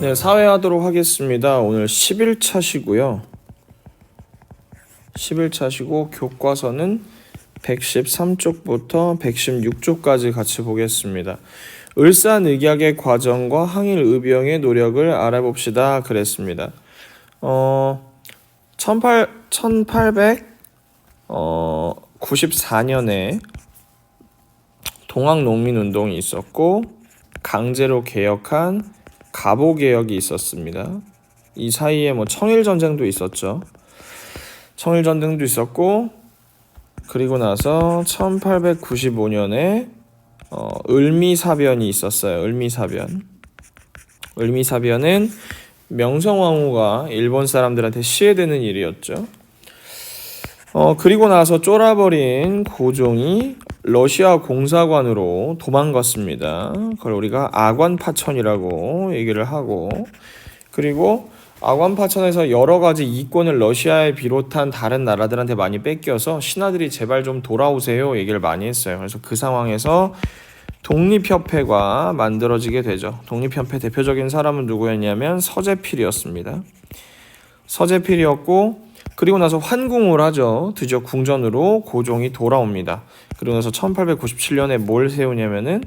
네, 사회하도록 하겠습니다. 오늘 11차시고요. 11차시고 교과서는 113쪽부터 116쪽까지 같이 보겠습니다. 을사늑약의 과정과 항일의병의 노력을 알아봅시다. 그랬습니다. 어, 18, 1800, 어, 94년에 동학농민운동이 있었고, 강제로 개혁한 가보 개혁이 있었습니다. 이 사이에 뭐 청일 전쟁도 있었죠. 청일 전쟁도 있었고, 그리고 나서 1895년에 어, 을미사변이 있었어요. 을미사변. 을미사변은 명성황후가 일본 사람들한테 시해되는 일이었죠. 어, 그리고 나서 쫄아버린 고종이 러시아 공사관으로 도망갔습니다. 그걸 우리가 아관파천이라고 얘기를 하고, 그리고 아관파천에서 여러 가지 이권을 러시아에 비롯한 다른 나라들한테 많이 뺏겨서 신하들이 제발 좀 돌아오세요 얘기를 많이 했어요. 그래서 그 상황에서 독립협회가 만들어지게 되죠. 독립협회 대표적인 사람은 누구였냐면 서재필이었습니다. 서재필이었고 그리고 나서 환궁을 하죠. 드디어 궁전으로 고종이 돌아옵니다. 그리고 나서 1897년에 뭘 세우냐면은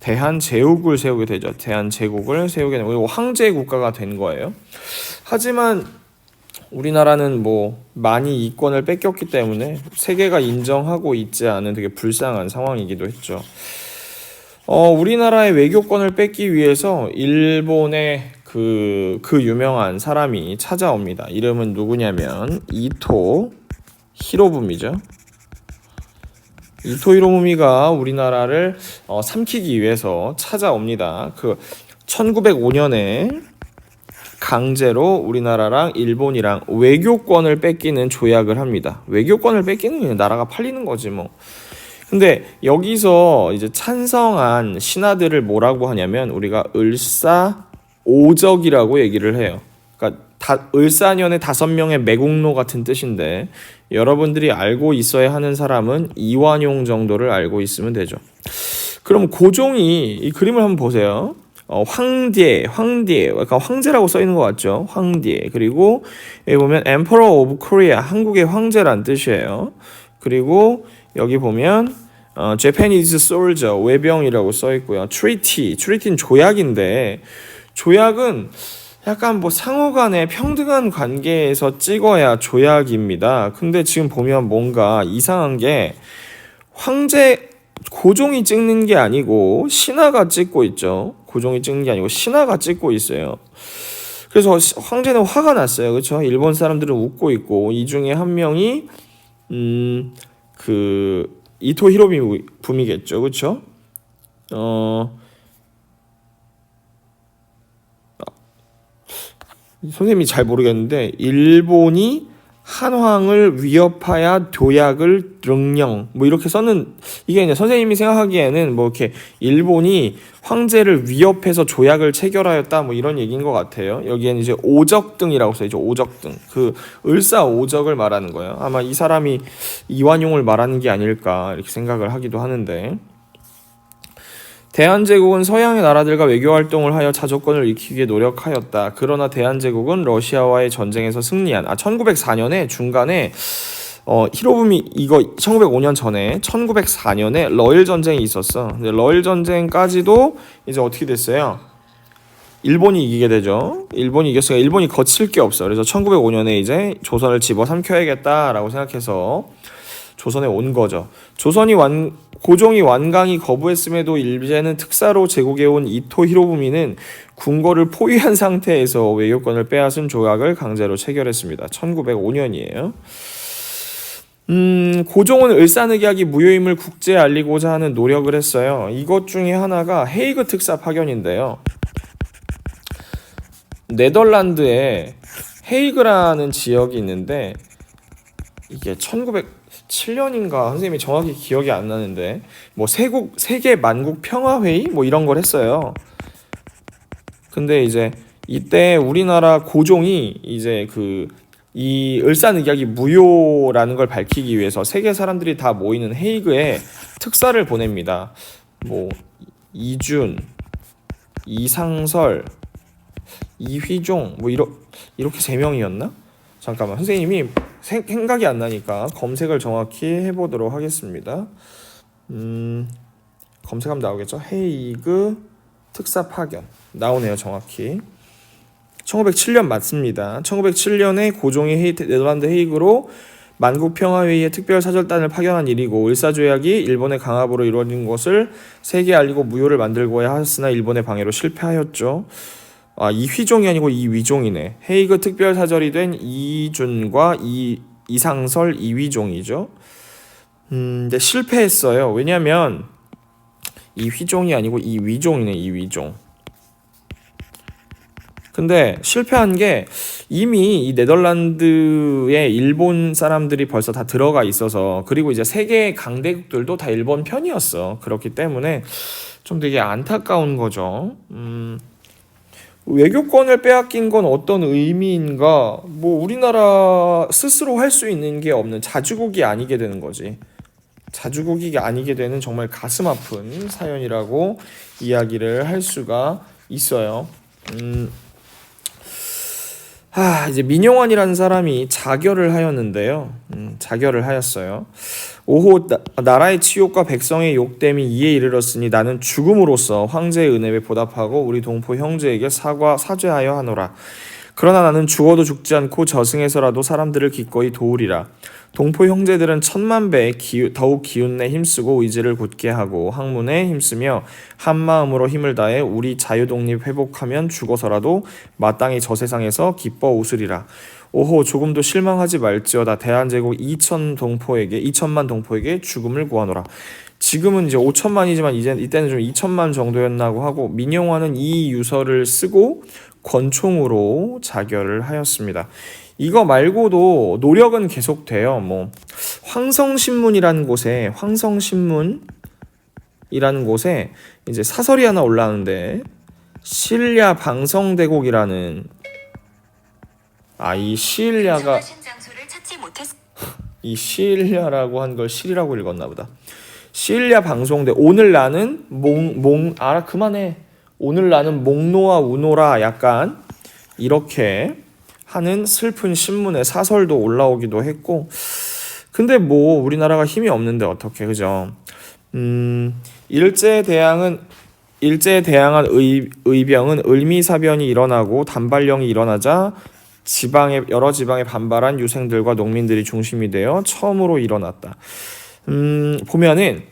대한제국을 세우게 되죠. 대한제국을 세우게 되고 황제 국가가 된 거예요. 하지만 우리나라는 뭐 많이 이권을 뺏겼기 때문에 세계가 인정하고 있지 않은 되게 불쌍한 상황이기도 했죠. 어, 우리나라의 외교권을 뺏기 위해서 일본의 그, 그 유명한 사람이 찾아옵니다. 이름은 누구냐면 이토 히로부미죠. 이토 히로부미가 우리나라를 어, 삼키기 위해서 찾아옵니다. 그 1905년에 강제로 우리나라랑 일본이랑 외교권을 뺏기는 조약을 합니다. 외교권을 뺏기는 게 나라가 팔리는 거지 뭐. 근데 여기서 이제 찬성한 신하들을 뭐라고 하냐면 우리가 을사 오적이라고 얘기를 해요. 그러니까 다, 을사년의 다섯 명의 매국노 같은 뜻인데 여러분들이 알고 있어야 하는 사람은 이완용 정도를 알고 있으면 되죠. 그럼 고종이 이 그림을 한번 보세요. 어, 황제, 황제, 약간 황제라고 써 있는 것 같죠? 황제. 그리고 여기 보면 Emperor of Korea, 한국의 황제란 뜻이에요. 그리고 여기 보면 어, Japanese soldier, 외병이라고 써 있고요. Treaty, treaty는 조약인데 조약은 약간 뭐 상호 간의 평등한 관계에서 찍어야 조약입니다. 근데 지금 보면 뭔가 이상한 게 황제 고종이 찍는 게 아니고 신하가 찍고 있죠. 고종이 찍는 게 아니고 신하가 찍고 있어요. 그래서 황제는 화가 났어요. 그렇죠? 일본 사람들은 웃고 있고 이 중에 한 명이 음 그 이토 히로미 부미겠죠. 그렇죠? 어 선생님이 잘 모르겠는데 일본이 한황을 위협하여 도약을 능령 뭐 이렇게 썼는 이게 이제 선생님이 생각하기에는 뭐 이렇게 일본이 황제를 위협해서 조약을 체결하였다 뭐 이런 얘기인 것 같아요. 여기에는 이제 오적등이라고 써있죠. 오적등 그 을사 오적을 말하는 거예요. 아마 이 사람이 이완용을 말하는 게 아닐까 이렇게 생각을 하기도 하는데. 대한제국은 서양의 나라들과 외교 활동을 하여 자조권을 익히기에 노력하였다. 그러나 대한제국은 러시아와의 전쟁에서 승리한 아 1904년에 중간에 어 히로부미 이거 1905년 전에 1904년에 러일 전쟁이 있었어. 근데 러일 전쟁까지도 이제 어떻게 됐어요? 일본이 이기게 되죠. 일본이 이겼으니까 일본이 거칠 게 없어. 그래서 1905년에 이제 조선을 집어삼켜야겠다라고 생각해서 조선에 온 거죠. 조선이 완 고종이 완강히 거부했음에도 일제는 특사로 제국해온 이토 히로부미는 궁궐을 포위한 상태에서 외교권을 빼앗은 조약을 강제로 체결했습니다. 1905년이에요. 음, 고종은 을사늑약이 무효임을 국제에 알리고자 하는 노력을 했어요. 이것 중에 하나가 헤이그 특사 파견인데요. 네덜란드에 헤이그라는 지역이 있는데 이게 1907년인가 선생님이 정확히 기억이 안 나는데 뭐 세국 세계 만국 평화 회의 뭐 이런 걸 했어요. 근데 이제 이때 우리나라 고종이 이제 그 이 을사늑약이 무효라는 걸 밝히기 위해서 세계 사람들이 다 모이는 헤이그에 특사를 보냅니다. 뭐 이준, 이상설, 이휘종 뭐 이러, 이렇게 세 명이었나? 잠깐만 선생님이 생, 생각이 안 나니까 검색을 정확히 해보도록 하겠습니다. 음, 검색하면 나오겠죠? 헤이그 특사 파견 나오네요 정확히. 1907년 맞습니다. 1907년에 고종이 헤이, 네덜란드 헤이그로 만국 평화회의에 특별 사절단을 파견한 일이고 을사조약이 일본의 강압으로 이루어진 것을 세계에 알리고 무효를 만들고야 하였으나 일본의 방해로 실패하였죠. 아 이휘종이 아니고 이위종이네. 헤이그 특별 사절이 된 이준과 이 이상설 이위종이죠. 음, 근데 실패했어요. 왜냐면 이휘종이 아니고 이위종이네. 이위종. 근데 실패한 게 이미 이 네덜란드에 일본 사람들이 벌써 다 들어가 있어서 그리고 이제 세계 강대국들도 다 일본 편이었어. 그렇기 때문에 좀 되게 안타까운 거죠. 음, 외교권을 빼앗긴 건 어떤 의미인가? 뭐 우리나라 스스로 할 수 있는 게 없는 자주국이 아니게 되는 거지. 자주국이 아니게 되는 정말 가슴 아픈 사연이라고 이야기를 할 수가 있어요. 음. 아, 이제 민용환이라는 사람이 자결을 하였는데요. 음, 자결을 하였어요. 오호 나, 나라의 치욕과 백성의 욕됨이 이에 이르렀으니 나는 죽음으로써 황제의 은혜에 보답하고 우리 동포 형제에게 사과 사죄하여 하노라. 그러나 나는 죽어도 죽지 않고 저승에서라도 사람들을 기꺼이 도우리라. 동포 형제들은 천만 배 기우, 더욱 기운내 힘쓰고 의지를 굳게 하고 학문에 힘쓰며 한 마음으로 힘을 다해 우리 자유 독립 회복하면 죽어서라도 마땅히 저 세상에서 기뻐 웃으리라. 오호 조금도 실망하지 말지어다 대한제국 2천 동포에게 2천만 동포에게 죽음을 구하노라. 지금은 이제 5천만이지만 이제 이때는 좀 2천만 정도였나고 하고 민영화는 이 유서를 쓰고 권총으로 자결을 하였습니다. 이거 말고도 노력은 계속돼요. 뭐 황성신문이라는 곳에 황성신문이라는 곳에 이제 사설이 하나 올라오는데 실야 방성대곡이라는 아이 못했. 이 실야라고 한 걸 실이라고 읽었나 보다. 실야 방송대 오늘 나는 몽 몽 알아 그만해. 오늘 나는 몽노와 우노라 약간 이렇게 하는 슬픈 신문에 사설도 올라오기도 했고 근데 뭐 우리나라가 힘이 없는데 어떻게 그죠? 음 일제 대항은 일제에 대항한 의, 의병은 을미사변이 일어나고 단발령이 일어나자 지방의 여러 지방에 반발한 유생들과 농민들이 중심이 되어 처음으로 일어났다. 음, 보면은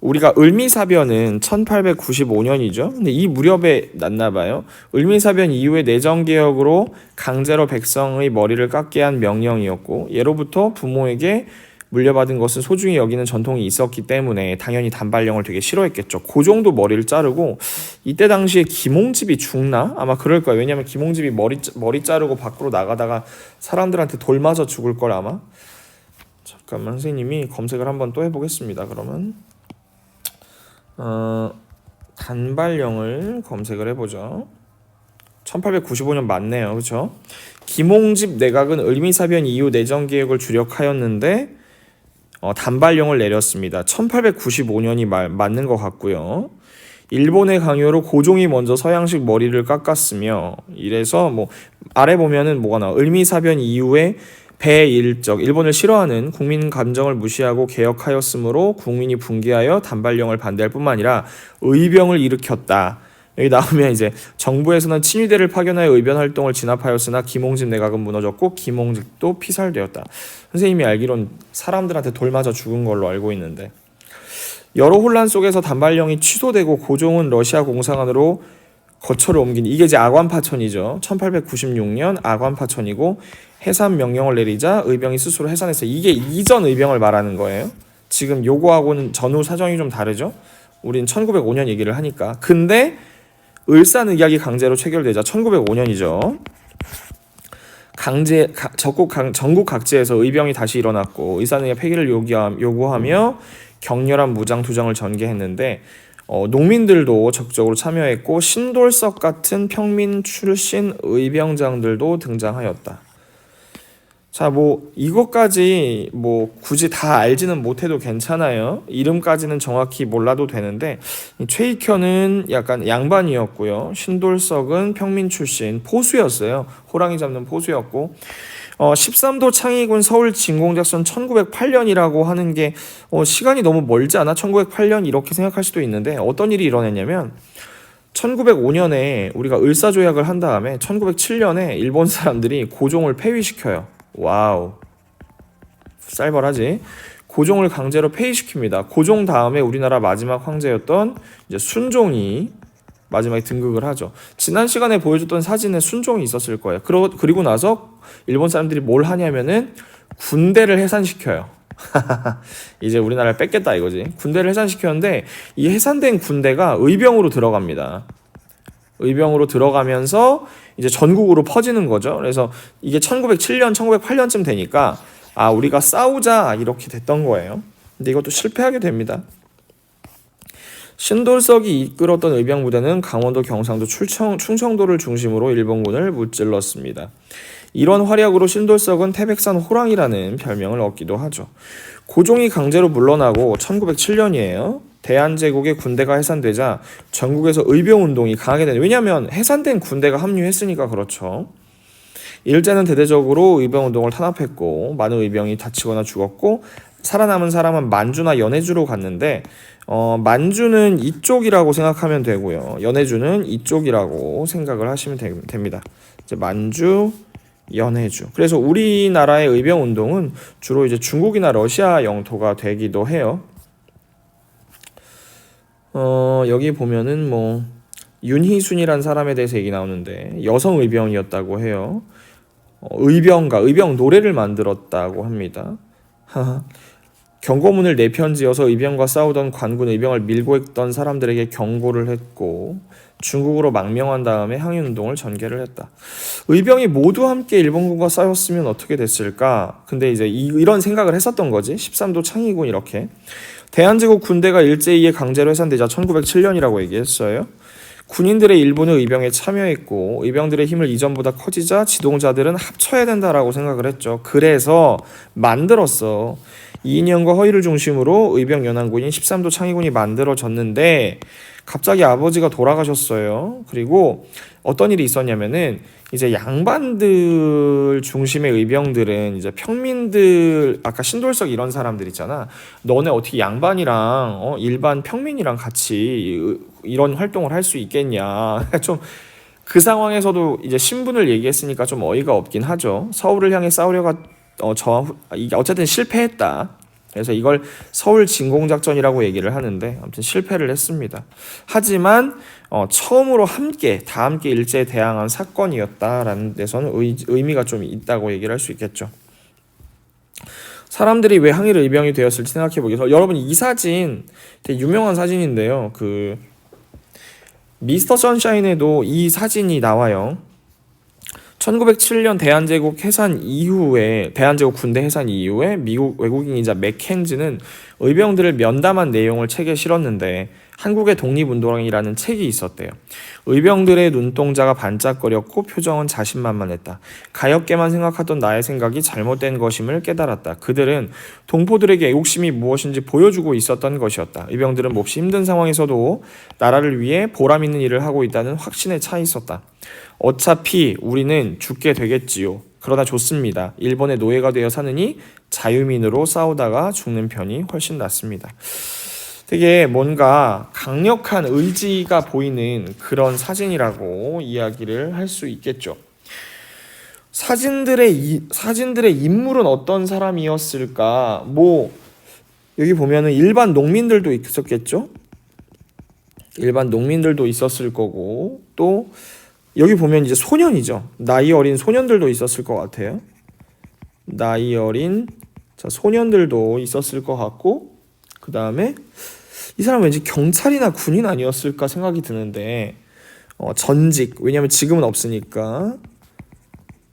우리가 을미사변은 1895년이죠. 근데 이 무렵에 났나 봐요. 을미사변 이후에 내정 개혁으로 강제로 백성의 머리를 깎게 한 명령이었고 예로부터 부모에게 물려받은 것은 소중히 여기는 전통이 있었기 때문에 당연히 단발령을 되게 싫어했겠죠. 그 정도 머리를 자르고 이때 당시에 김홍집이 죽나? 아마 그럴 거예요. 왜냐면 김홍집이 머리 머리 자르고 밖으로 나가다가 사람들한테 돌 맞아 죽을 걸 아마. 잠깐만 선생님이 검색을 한번 또 해보겠습니다. 그러면 어, 단발령을 검색을 해보죠. 1895년 맞네요. 그렇죠? 김홍집 내각은 을미사변 이후 내정 개혁을 주력하였는데 어, 단발령을 내렸습니다. 1895년이 말, 맞는 것 같고요. 일본의 강요로 고종이 먼저 서양식 머리를 깎았으며 이래서 뭐 아래 보면은 뭐가 나와 을미사변 이후에 배일적 일본을 싫어하는 국민 감정을 무시하고 개혁하였으므로 국민이 붕괴하여 단발령을 반대할 뿐만 아니라 의병을 일으켰다. 여기 나오면 이제 정부에서는 친위대를 파견하여 의변 활동을 진압하였으나 김홍집 내각은 무너졌고 김홍집도 피살되었다. 선생님이 알기론 사람들한테 돌 맞아 죽은 걸로 알고 있는데 여러 혼란 속에서 단발령이 취소되고 고종은 러시아 공상안으로 거처를 옮긴 이게 이제 아관파천이죠. 1896년 아관파천이고 해산 명령을 내리자 의병이 스스로 해산해서 이게 이전 의병을 말하는 거예요. 지금 요거하고는 전후 사정이 좀 다르죠. 우린 1905년 얘기를 하니까. 근데 을사늑약이 강제로 체결되자 1905년이죠. 강제 가, 적국 강, 전국 각지에서 의병이 다시 일어났고 의사늑약 폐기를 요구하, 요구하며 격렬한 무장 투정을 전개했는데 어, 농민들도 적극적으로 참여했고 신돌석 같은 평민 출신 의병장들도 등장하였다. 자, 뭐 이것까지 뭐 굳이 다 알지는 못해도 괜찮아요. 이름까지는 정확히 몰라도 되는데 이 최익현은 약간 양반이었고요. 신돌석은 평민 출신 포수였어요. 호랑이 잡는 포수였고 어, 13도 창의군 서울 진공작전 1908년이라고 하는 게 어, 시간이 너무 멀지 않아? 1908년 이렇게 생각할 수도 있는데 어떤 일이 일어났냐면 1905년에 우리가 을사조약을 한 다음에 1907년에 일본 사람들이 고종을 폐위시켜요. 와우. 쌀벌하지. 고종을 강제로 폐위시킵니다. 고종 다음에 우리나라 마지막 황제였던 이제 순종이 마지막에 등극을 하죠. 지난 시간에 보여줬던 사진에 순종이 있었을 거예요. 그러, 그리고 나서 일본 사람들이 뭘 하냐면은 군대를 해산시켜요. 이제 우리나라를 뺏겠다 이거지. 군대를 해산시켰는데 이 해산된 군대가 의병으로 들어갑니다. 의병으로 들어가면서 이제 전국으로 퍼지는 거죠. 그래서 이게 1907년, 1908년쯤 되니까 아 우리가 싸우자 이렇게 됐던 거예요. 근데 이것도 실패하게 됩니다. 신돌석이 이끌었던 의병 부대는 강원도, 경상도, 출청, 충청도를 중심으로 일본군을 무찔렀습니다. 이런 활약으로 신돌석은 태백산 호랑이라는 별명을 얻기도 하죠. 고종이 강제로 물러나고 1907년이에요. 대한제국의 군대가 해산되자 전국에서 의병 운동이 강하게 되는 왜냐하면 해산된 군대가 합류했으니까 그렇죠. 일제는 대대적으로 의병 운동을 탄압했고 많은 의병이 다치거나 죽었고 살아남은 사람은 만주나 연해주로 갔는데 어, 만주는 이쪽이라고 생각하면 되고요. 연해주는 이쪽이라고 생각을 하시면 되, 됩니다. 이제 만주, 연해주. 그래서 우리나라의 의병 운동은 주로 이제 중국이나 러시아 영토가 되기도 해요. 어, 여기 보면은 뭐 윤희순이란 사람에 대해서 얘기 나오는데 여성 의병이었다고 해요. 어, 의병가, 의병 노래를 만들었다고 합니다. 경고문을 네 편 지어서 의병과 싸우던 관군 의병을 밀고 있던 사람들에게 경고를 했고 중국으로 망명한 다음에 항일운동을 전개를 했다. 의병이 모두 함께 일본군과 싸웠으면 어떻게 됐을까? 근데 이제 이, 이런 생각을 했었던 거지. 13도 창의군 이렇게. 대한제국 군대가 일제히에 강제로 해산되자 1907년이라고 얘기했어요. 군인들의 일부는 의병에 참여했고 의병들의 힘을 이전보다 커지자 지동자들은 합쳐야 된다라고 생각을 했죠. 그래서 만들었어. 이인영과 허위를 중심으로 의병 연합군인 13도 창의군이 만들어졌는데 갑자기 아버지가 돌아가셨어요. 그리고 어떤 일이 있었냐면은 이제 양반들 중심의 의병들은 이제 평민들 아까 신돌석 이런 사람들 있잖아. 너네 어떻게 양반이랑 어, 일반 평민이랑 같이 이- 이런 활동을 할 수 있겠냐. 좀 그 상황에서도 이제 신분을 얘기했으니까 좀 어이가 없긴 하죠. 서울을 향해 싸우려가 어, 저 이게 어쨌든 실패했다. 그래서 이걸 서울 진공작전이라고 얘기를 하는데 아무튼 실패를 했습니다. 하지만 어, 처음으로 함께 다 함께 일제에 대항한 사건이었다라는 데서는 의, 의미가 좀 있다고 얘기를 할 수 있겠죠. 사람들이 왜 항일 의병이 되었을지 생각해 보겠습니다. 여러분 이 사진 되게 유명한 사진인데요. 그 미스터 선샤인에도 이 사진이 나와요. 1907년 대한제국 해산 이후에 대한제국 군대 해산 이후에 미국 외국인이자 맥켄즈는 의병들을 면담한 내용을 책에 실었는데 한국의 독립운동이라는 책이 있었대요. 의병들의 눈동자가 반짝거렸고 표정은 자신만만했다. 가엾게만 생각하던 나의 생각이 잘못된 것임을 깨달았다. 그들은 동포들에게 애국심이 무엇인지 보여주고 있었던 것이었다. 의병들은 몹시 힘든 상황에서도 나라를 위해 보람 있는 일을 하고 있다는 확신에 차 있었다. 어차피 우리는 죽게 되겠지요. 그러나 좋습니다. 일본의 노예가 되어 사느니 자유민으로 싸우다가 죽는 편이 훨씬 낫습니다. 되게 뭔가 강력한 의지가 보이는 그런 사진이라고 이야기를 할 수 있겠죠. 사진들의 이, 사진들의 인물은 어떤 사람이었을까? 뭐 여기 보면은 일반 농민들도 있었겠죠. 일반 농민들도 있었을 거고 또 여기 보면 이제 소년이죠. 나이 어린 소년들도 있었을 것 같아요. 나이 어린 자, 소년들도 있었을 것 같고 그 다음에 이 사람 왠지 경찰이나 군인 아니었을까 생각이 드는데 어, 전직 왜냐면 지금은 없으니까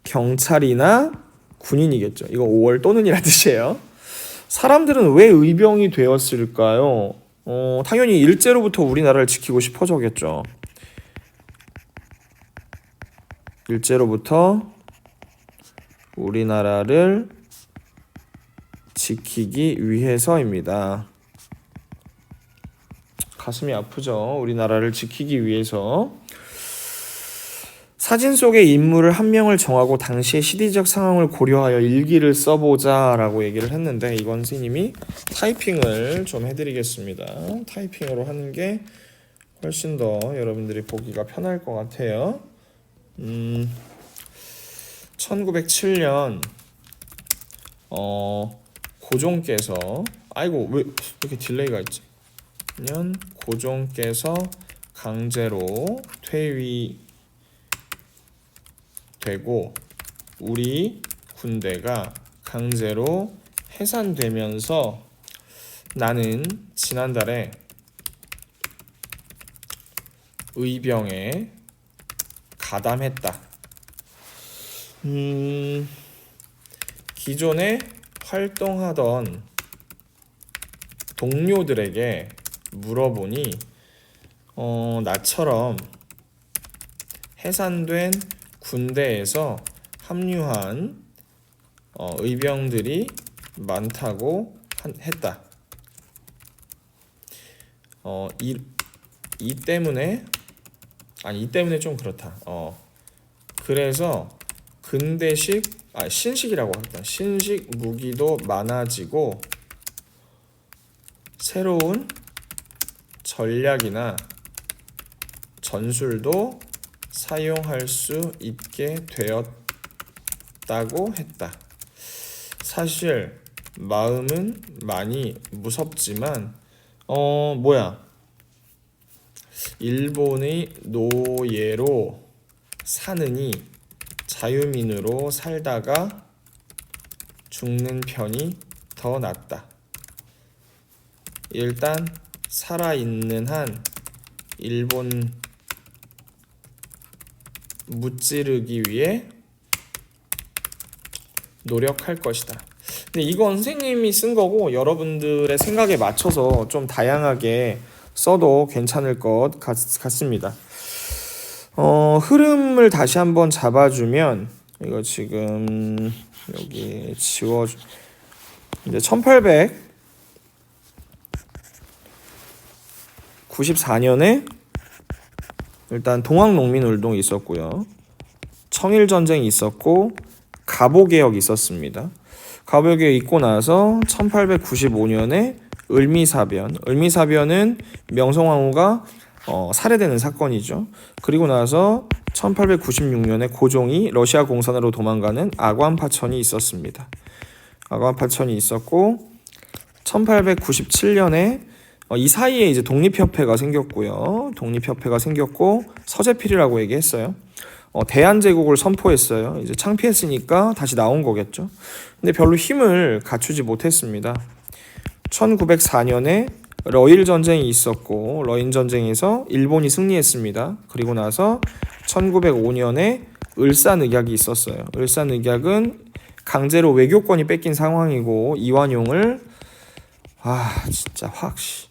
경찰이나 군인이겠죠. 이거 5월 또는이라 뜻이에요. 사람들은 왜 의병이 되었을까요? 어, 당연히 일제로부터 우리나라를 지키고 싶어졌겠죠. 일제로부터 우리나라를 지키기 위해서입니다. 가슴이 아프죠. 우리나라를 지키기 위해서. 사진 속의 인물을 한 명을 정하고 당시의 시대적 상황을 고려하여 일기를 써보자 라고 얘기를 했는데 이건 선생님이 타이핑을 좀 해드리겠습니다. 타이핑으로 하는 게 훨씬 더 여러분들이 보기가 편할 것 같아요. 음, 1907년 어 고종께서 아이고 왜 이렇게 딜레이가 있지? 년 고종께서 강제로 퇴위되고 우리 군대가 강제로 해산되면서 나는 지난달에 의병에 가담했다. 음, 기존에 활동하던 동료들에게 물어보니 어, 나처럼 해산된 군대에서 합류한 어, 의병들이 많다고 한- 했다. 어, 이, 이 때문에 아니 이 때문에 좀 그렇다. 어, 그래서 근대식 아 신식이라고 했다. 신식 무기도 많아지고 새로운 전략이나 전술도 사용할 수 있게 되었다고 했다. 사실 마음은 많이 무섭지만 어 뭐야 일본의 노예로 사느니 자유민으로 살다가 죽는 편이 더 낫다. 일단 살아있는 한 일본 무찌르기 위해 노력할 것이다. 근데 이건 선생님이 쓴 거고 여러분들의 생각에 맞춰서 좀 다양하게 써도 괜찮을 것 같, 같습니다. 어, 흐름을 다시 한번 잡아주면 이거 지금 여기 지워 이제 1894년에 일단 동학농민운동이 있었고요. 청일전쟁이 있었고 갑오개혁이 있었습니다. 갑오개혁 있고 나서 1895년에 을미사변. 을미사변은 명성황후가 어, 살해되는 사건이죠. 그리고 나서 1896년에 고종이 러시아 공산으로 도망가는 아관파천이 있었습니다. 아관파천이 있었고 1897년에 어, 이 사이에 이제 독립협회가 생겼고요. 독립협회가 생겼고 서재필이라고 얘기했어요. 어, 대한제국을 선포했어요. 이제 창피했으니까 다시 나온 거겠죠. 근데 별로 힘을 갖추지 못했습니다. 1904년에 러일 전쟁이 있었고 러일 전쟁에서 일본이 승리했습니다. 그리고 나서 1905년에 을사늑약이 있었어요. 을사늑약은 강제로 외교권이 뺏긴 상황이고 이완용을 아 진짜 확 씨.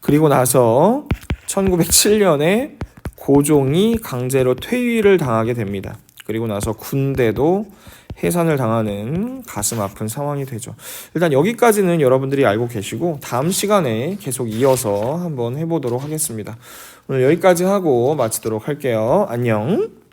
그리고 나서 1907년에 고종이 강제로 퇴위를 당하게 됩니다. 그리고 나서 군대도 해산을 당하는 가슴 아픈 상황이 되죠. 일단 여기까지는 여러분들이 알고 계시고 다음 시간에 계속 이어서 한번 해보도록 하겠습니다. 오늘 여기까지 하고 마치도록 할게요. 안녕.